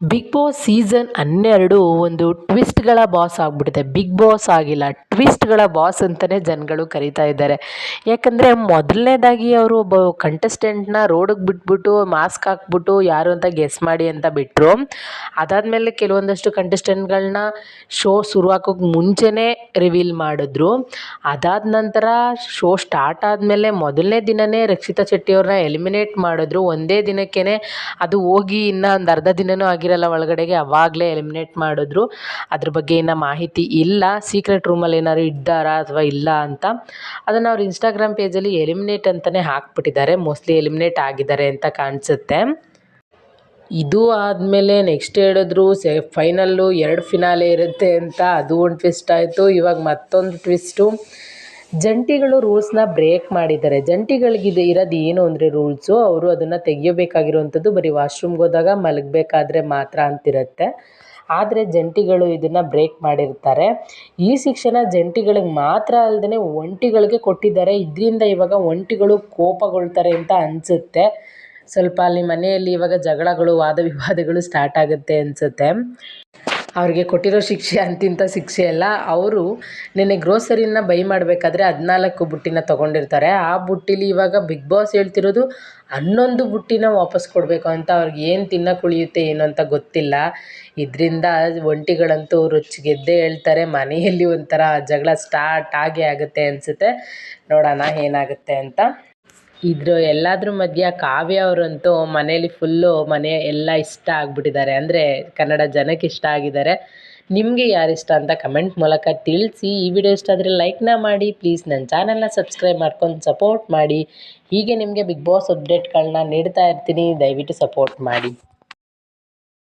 Big boss season ಹನ್ನೆರಡು ಒಂದು ಟ್ವಿಸ್ಟ್ಗಳ ಬಾಸ್ ಆಗಿಬಿಟ್ಟಿದೆ. ಬಿಗ್ ಬಾಸ್ ಆಗಿಲ್ಲ ಟ್ವಿಸ್ಟ್ಗಳ ಬಾಸ್ ಅಂತಲೇ ಜನಗಳು ಕರೀತಾ ಇದ್ದಾರೆ. ಯಾಕಂದರೆ ಮೊದಲನೇದಾಗಿ ಅವರು ಒಬ್ಬ ಕಂಟೆಸ್ಟೆಂಟ್ನ ರೋಡಿಗೆ ಬಿಟ್ಬಿಟ್ಟು ಮಾಸ್ಕ್ ಹಾಕ್ಬಿಟ್ಟು ಯಾರು ಅಂತ ಗೆಸ್ ಮಾಡಿ ಅಂತ ಬಿಟ್ಟರು ಅದಾದಮೇಲೆ ಕೆಲವೊಂದಷ್ಟು ಕಂಟೆಸ್ಟೆಂಟ್ಗಳನ್ನ ಶೋ ಶುರು ಮುಂಚೆನೇ ರಿವೀಲ್ ಮಾಡಿದ್ರು. ಅದಾದ ನಂತರ ಶೋ ಸ್ಟಾರ್ಟ್ ಆದಮೇಲೆ ಮೊದಲನೇ ದಿನವೇ ರಕ್ಷಿತಾ ಶೆಟ್ಟಿಯವ್ರನ್ನ ಎಲಿಮಿನೇಟ್ ಮಾಡಿದ್ರು. ಒಂದೇ ದಿನಕ್ಕೇ ಅದು ಹೋಗಿ ಇನ್ನೂ ಒಂದು ಅರ್ಧ ದಿನವೂ ಆಗಿರಲ್ಲ ಒಳಗಡೆಗೆ ಅವಾಗಲೇ ಎಲಿಮಿನೇಟ್ ಮಾಡಿದ್ರು. ಅದ್ರ ಬಗ್ಗೆ ಏನ ಮಾಹಿತಿ ಇಲ್ಲ. ಸೀಕ್ರೆಟ್ ರೂಮಲ್ಲಿ ಏನಾದ್ರು ಇದ್ದಾರಾ ಅಥವಾ ಇಲ್ಲ ಅಂತ ಅದನ್ನು ಅವ್ರು ಇನ್ಸ್ಟಾಗ್ರಾಮ್ ಪೇಜಲ್ಲಿ ಎಲಿಮಿನೇಟ್ ಅಂತಲೇ ಹಾಕ್ಬಿಟ್ಟಿದ್ದಾರೆ. ಮೋಸ್ಟ್ಲಿ ಎಲಿಮಿನೇಟ್ ಆಗಿದ್ದಾರೆ ಅಂತ ಕಾಣಿಸುತ್ತೆ. ಇದು ಆದಮೇಲೆ ನೆಕ್ಸ್ಟ್ ಹೇಳಿದ್ರು, ಸೆ ಫೈನಲ್ಲು ಎರಡು ಫಿನಾಲೆ ಇರುತ್ತೆ ಅಂತ. ಅದು ಒಂದು ಟ್ವಿಸ್ಟ್ ಆಯಿತು. ಇವಾಗ ಮತ್ತೊಂದು ಟ್ವಿಸ್ಟು ಜಂಟಿಗಳು ರೂಲ್ಸ್ನ ಬ್ರೇಕ್ ಮಾಡಿದ್ದಾರೆ. ಜಂಟಿಗಳಿಗಿದೆ, ಇರೋದು ಏನು ಅಂದರೆ ರೂಲ್ಸು ಅವರು ಅದನ್ನು ತೆಗಿಯಬೇಕಾಗಿರುವಂಥದ್ದು ಬರೀ ವಾಶ್ರೂಮ್ಗೆ ಹೋದಾಗ ಮಲಗಬೇಕಾದ್ರೆ ಮಾತ್ರ ಅಂತಿರುತ್ತೆ. ಆದರೆ ಜಂಟಿಗಳು ಇದನ್ನು ಬ್ರೇಕ್ ಮಾಡಿರ್ತಾರೆ. ಈ ಶಿಕ್ಷಣ ಜಂಟಿಗಳಿಗೆ ಮಾತ್ರ ಅಲ್ಲದೆ ಒಂಟಿಗಳಿಗೆ ಕೊಟ್ಟಿದ್ದಾರೆ. ಇದರಿಂದ ಇವಾಗ ಒಂಟಿಗಳು ಕೋಪಗೊಳ್ತಾರೆ ಅಂತ ಅನಿಸುತ್ತೆ. ಸ್ವಲ್ಪ ಅಲ್ಲಿ ಮನೆಯಲ್ಲಿ ಇವಾಗ ಜಗಳಗಳು, ವಾದ ವಿವಾದಗಳು ಸ್ಟಾರ್ಟ್ ಆಗುತ್ತೆ ಅನಿಸುತ್ತೆ. ಅವ್ರಿಗೆ ಕೊಟ್ಟಿರೋ ಶಿಕ್ಷೆ ಅಂತಿಂಥ ಶಿಕ್ಷೆ ಅಲ್ಲ ಅವರು ನಿನ್ನೆ ಗ್ರೋಸರಿನ ಬೈ ಮಾಡಬೇಕಾದ್ರೆ ಹದಿನಾಲ್ಕು ಬುಟ್ಟಿನ ತೊಗೊಂಡಿರ್ತಾರೆ. ಆ ಬುಟ್ಟಿಲಿ ಇವಾಗ ಬಿಗ್ ಬಾಸ್ ಹೇಳ್ತಿರೋದು ಹನ್ನೊಂದು ಬುಟ್ಟಿನ ವಾಪಸ್ ಕೊಡಬೇಕು ಅಂತ ಅವ್ರಿಗೆ ಏನು ತಿನ್ನಕ್ಕೆ ಉಳಿಯುತ್ತೆ ಏನು ಅಂತ ಗೊತ್ತಿಲ್ಲ. ಇದರಿಂದ ಒಂಟಿಗಳಂತೂ ರುಚಿಗೆದ್ದೇ ಹೇಳ್ತಾರೆ. ಮನೆಯಲ್ಲಿ ಒಂಥರ ಜಗಳ ಸ್ಟಾರ್ಟ್ ಆಗೇ ಆಗುತ್ತೆ ಅನಿಸುತ್ತೆ. ನೋಡೋಣ ಏನಾಗುತ್ತೆ ಅಂತ. ಇದ್ರ ಎಲ್ಲದ್ರ ಮಧ್ಯ ಕಾವ್ಯ ಅವರಂತೂ ಮನೇಲಿ ಫುಲ್ಲು ಮನೆ ಎಲ್ಲ ಇಷ್ಟ ಆಗಿಬಿಟ್ಟಿದ್ದಾರೆ. ಅಂದರೆ ಕನ್ನಡ ಜನಕ್ಕೆ ಇಷ್ಟ ಆಗಿದ್ದಾರೆ. ನಿಮಗೆ ಯಾರು ಇಷ್ಟ ಅಂತ ಕಮೆಂಟ್ ಮೂಲಕ ತಿಳಿಸಿ. ಈ ವಿಡಿಯೋ ಇಷ್ಟ ಆದರೆ ಲೈಕ್ನ ಮಾಡಿ ಪ್ಲೀಸ್ ನನ್ನ ಚಾನಲ್ನ ಸಬ್ಸ್ಕ್ರೈಬ್ ಮಾಡ್ಕೊಂಡು ಸಪೋರ್ಟ್ ಮಾಡಿ. ಹೀಗೆ ನಿಮಗೆ ಬಿಗ್ ಬಾಸ್ ಅಪ್ಡೇಟ್ಗಳನ್ನ ನೀಡ್ತಾ ಇರ್ತೀನಿ. ದಯವಿಟ್ಟು ಸಪೋರ್ಟ್ ಮಾಡಿ.